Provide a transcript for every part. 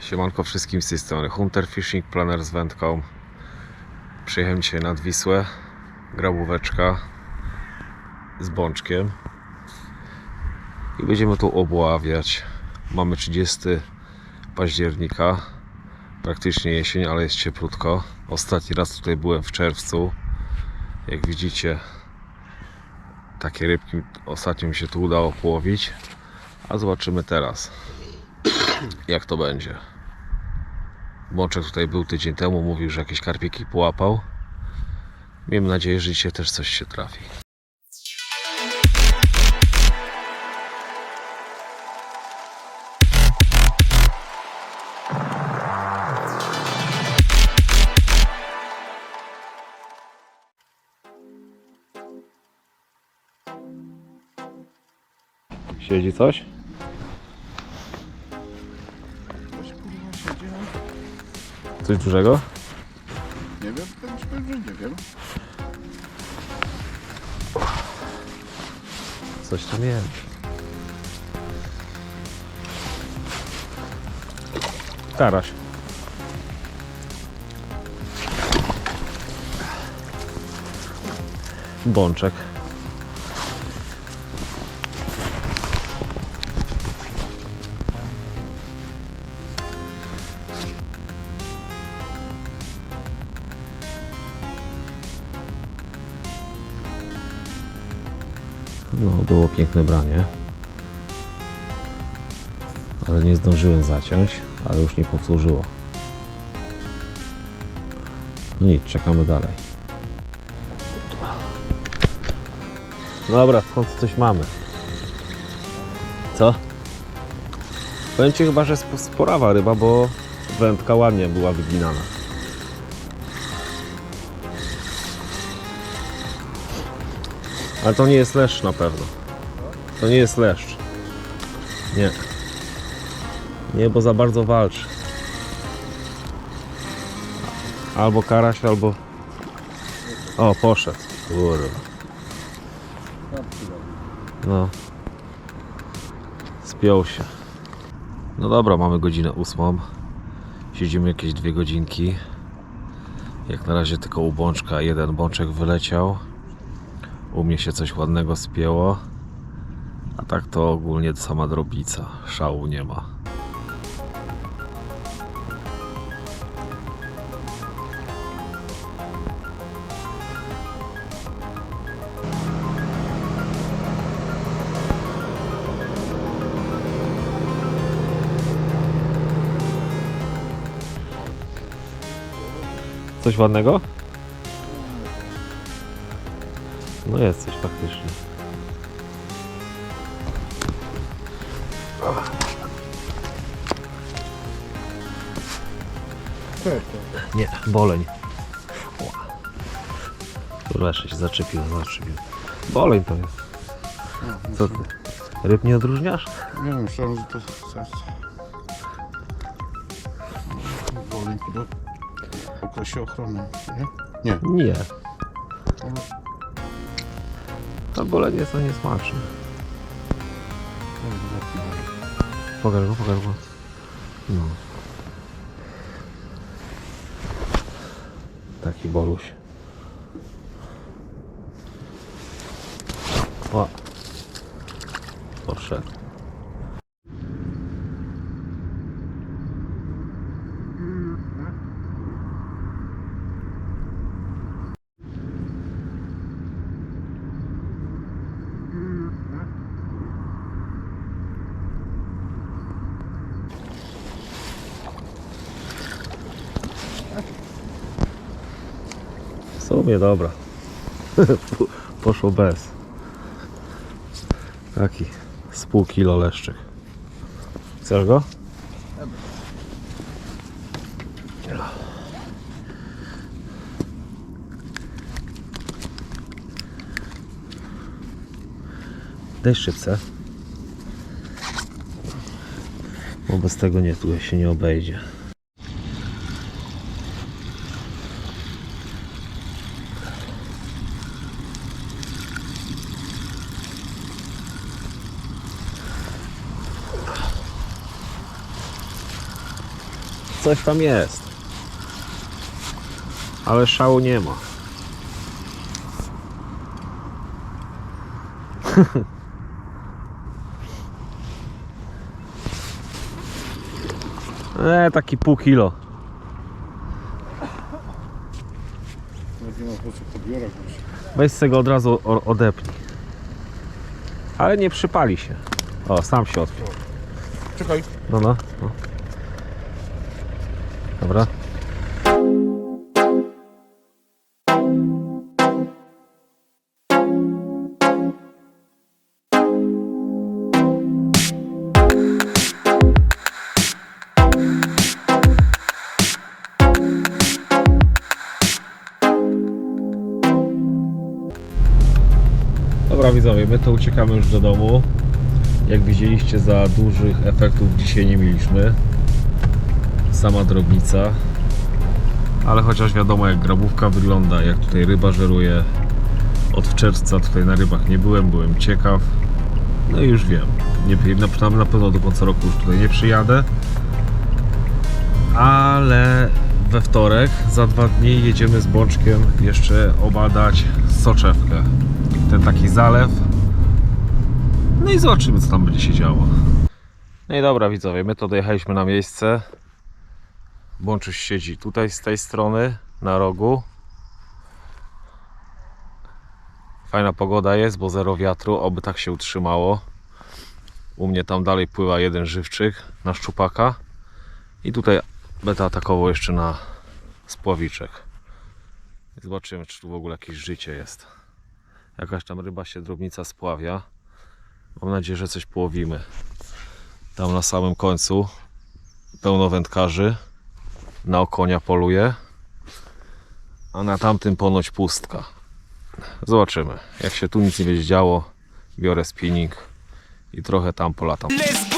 Siemanko wszystkim z tej strony. Hunter Fishing Planner z wędką. Przyjechałem dzisiaj nad Wisłę. Grabóweczka Z bączkiem. I będziemy tu obławiać. Mamy 30 października Praktycznie jesień, ale jest cieplutko. Ostatni raz tutaj byłem w czerwcu. Jak widzicie Takie rybki ostatnio mi się tu udało połowić. A zobaczymy teraz jak to będzie. Bączek tutaj był tydzień temu, mówił, że jakieś karpiki połapał. Miejmy nadzieję, że dzisiaj też coś się trafi. Siedzi? Coś Coś dużego? Nie wiem, już pewnie nie wiem. Coś tam jest. Karaś. Bączek. No, było piękne branie. Ale nie zdążyłem zaciąć, ale już nie powtórzyło. No nic, czekamy dalej. Dobra, w końcu coś mamy. Co? Powiem Ci chyba, że sp- sporawa ryba, bo wędka ładnie była wyginana. Ale to nie jest leszcz na pewno. To nie jest leszcz. Nie. Nie, bo za bardzo walczy. Albo karaś, albo... O, poszedł. Kurwa. No. Spiął się. No dobra, mamy godzinę ósmą. Siedzimy jakieś dwie godzinki. Jak na razie tylko u bączka jeden bączek wyleciał. U mnie się coś ładnego spięło. A tak to ogólnie sama drobica. Szału nie ma. Coś ładnego? No jest coś faktycznie. Nie, boleń. Leszę się zaczepił, zaczepił. Boleń to jest. Co ty? Ryb nie odróżniasz? Nie wiem, myślałem, że to zaraz. Bolink do okresie ochrony, nie? Nie. Nie. To boleń jest to niesmaczne. Pokaż go, pokaż go. No. Taki boluś. O. Podszedł. W sumie dobra. Poszło bez. Taki z pół kilo leszczyk. Chcesz go? Daj szybce. Bo bez tego nie tu się nie obejdzie. Coś tam jest. Ale szału nie ma. E, taki pół kilo. Weź z tego od razu odepnij. Ale nie przypali się. O, sam się odpił. Czekaj. No, no, no. Dobra. Dobra widzowie, my to uciekamy już do domu. Jak widzieliście, za dużych efektów dzisiaj nie mieliśmy. Sama drobnica. Ale chociaż wiadomo jak grabówka wygląda, jak tutaj ryba żeruje. Od czerwca tutaj na rybach nie byłem, byłem ciekaw. No i już wiem. Nie, na, na pewno do końca roku już tutaj nie przyjadę. Ale we wtorek, za dwa dni jedziemy z Bączkiem jeszcze obadać soczewkę. Ten taki zalew, no i zobaczymy, co tam będzie się działo. No i dobra, widzowie, my to dojechaliśmy na miejsce. Bączuś siedzi tutaj z tej strony, na rogu. Fajna pogoda jest, bo zero wiatru, oby tak się utrzymało. U mnie tam dalej pływa jeden żywczyk na szczupaka. I tutaj będę atakował jeszcze na spławiczek. Zobaczymy, czy tu w ogóle jakieś życie jest. Jakaś tam ryba się drobnica spławia. Mam nadzieję, że coś połowimy. Tam na samym końcu pełno wędkarzy. Na okonia poluje. A na tamtym ponoć pustka. Zobaczymy. Jak się tu nic nie będzie działo, biorę spinning i trochę tam polatam. Please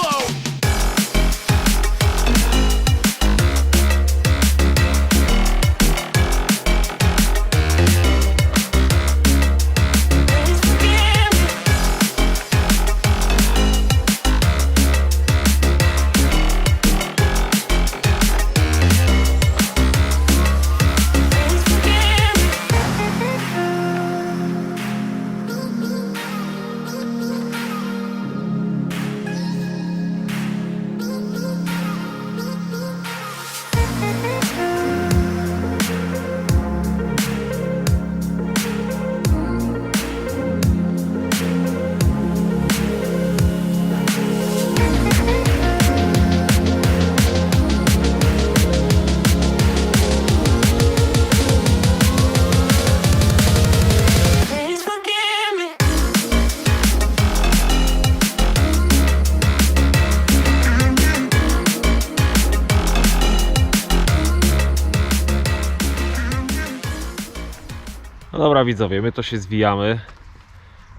dobra widzowie, my to się zwijamy.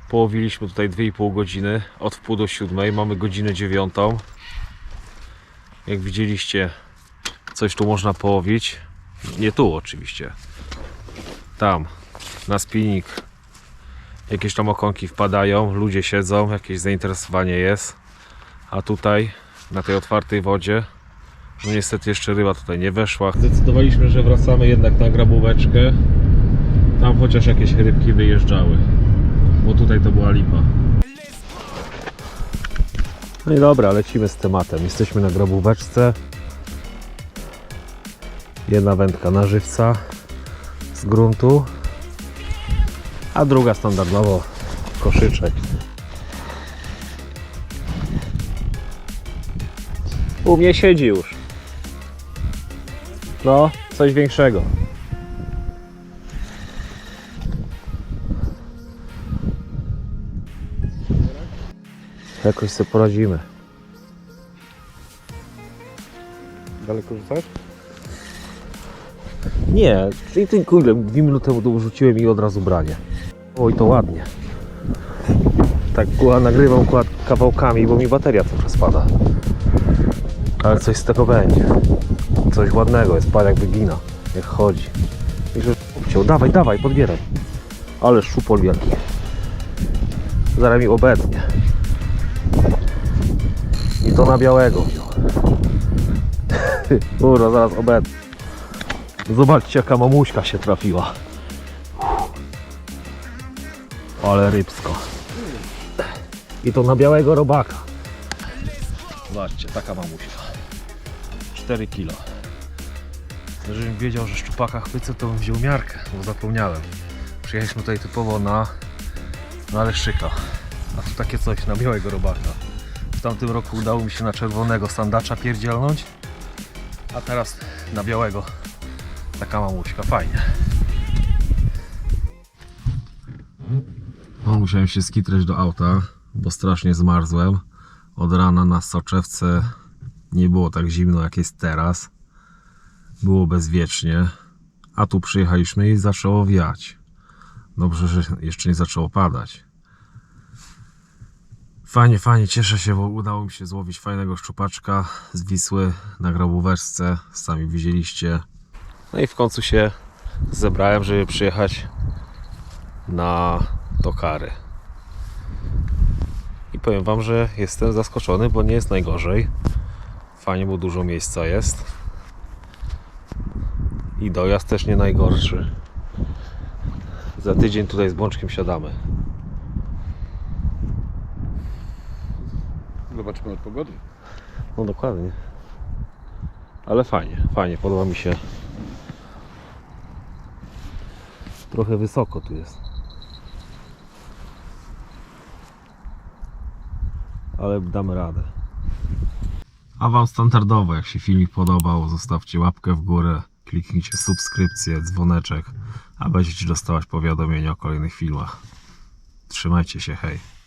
Połowiliśmy tutaj 2,5 godziny od wpół do siódmej. Mamy godzinę dziewiątą. Jak widzieliście, coś tu można połowić. Nie tu oczywiście. Tam, na spinning. Jakieś tam okonki wpadają, ludzie siedzą, jakieś zainteresowanie jest. A tutaj, na tej otwartej wodzie, no niestety jeszcze ryba tutaj nie weszła. Zdecydowaliśmy, że wracamy jednak na grabóweczkę. Tam chociaż jakieś rybki wyjeżdżały. Bo tutaj to była lipa. No i dobra, lecimy z tematem. Jesteśmy na grabóweczce. Jedna wędka na żywca z gruntu. A druga standardowo koszyczek. U mnie siedzi już. No, coś większego. Jakoś sobie poradzimy. Daleko rzucać? Nie, czyli tylko ile? Dwie minuty temu rzuciłem i od razu branie. Oj, to ładnie. Tak nagrywam kawałkami, bo mi bateria trochę spada. Ale coś z tego będzie. Coś ładnego jest, pan jak wygina, jak chodzi. I że obciął, dawaj, dawaj, podbieraj. Ale szupol wielki. Zaraz mi obetnie. I to na białego. kurwa, zaraz obędę. Zobaczcie jaka mamuśka się trafiła. Ale rybsko. I to na białego robaka. Zobaczcie, taka mamusia. 4 kilo. Żebym wiedział, że szczupaka chwycę, to bym wziął miarkę, bo zapomniałem. Przyjechaliśmy tutaj typowo na, na leszczyka. A tu takie coś na białego robaka. W tamtym roku udało mi się na czerwonego sandacza pierdzielnąć, a teraz na białego taka mamuśka, fajnie. No, musiałem się skitrać do auta, bo strasznie zmarzłem. Od rana na soczewce nie było tak zimno jak jest teraz. Było bezwiecznie, a tu przyjechaliśmy i zaczęło wiać. Dobrze, że jeszcze nie zaczęło padać. Fajnie, fajnie, cieszę się, bo udało mi się złowić fajnego szczupaczka z Wisły na grobóweczce, sami widzieliście. No i w końcu się zebrałem, żeby przyjechać na Tokary. I powiem Wam, że jestem zaskoczony, bo nie jest najgorzej. Fajnie, bo dużo miejsca jest. I dojazd też nie najgorszy. Za tydzień tutaj z Bączkiem siadamy. Zobaczymy od pogody. No dokładnie. Ale fajnie, fajnie, podoba mi się. Trochę wysoko tu jest. Ale damy radę. A Wam standardowo, jak się filmik podobał, zostawcie łapkę w górę, kliknijcie subskrypcję, dzwoneczek, a będziecie dostawać powiadomienia o kolejnych filmach. Trzymajcie się, hej.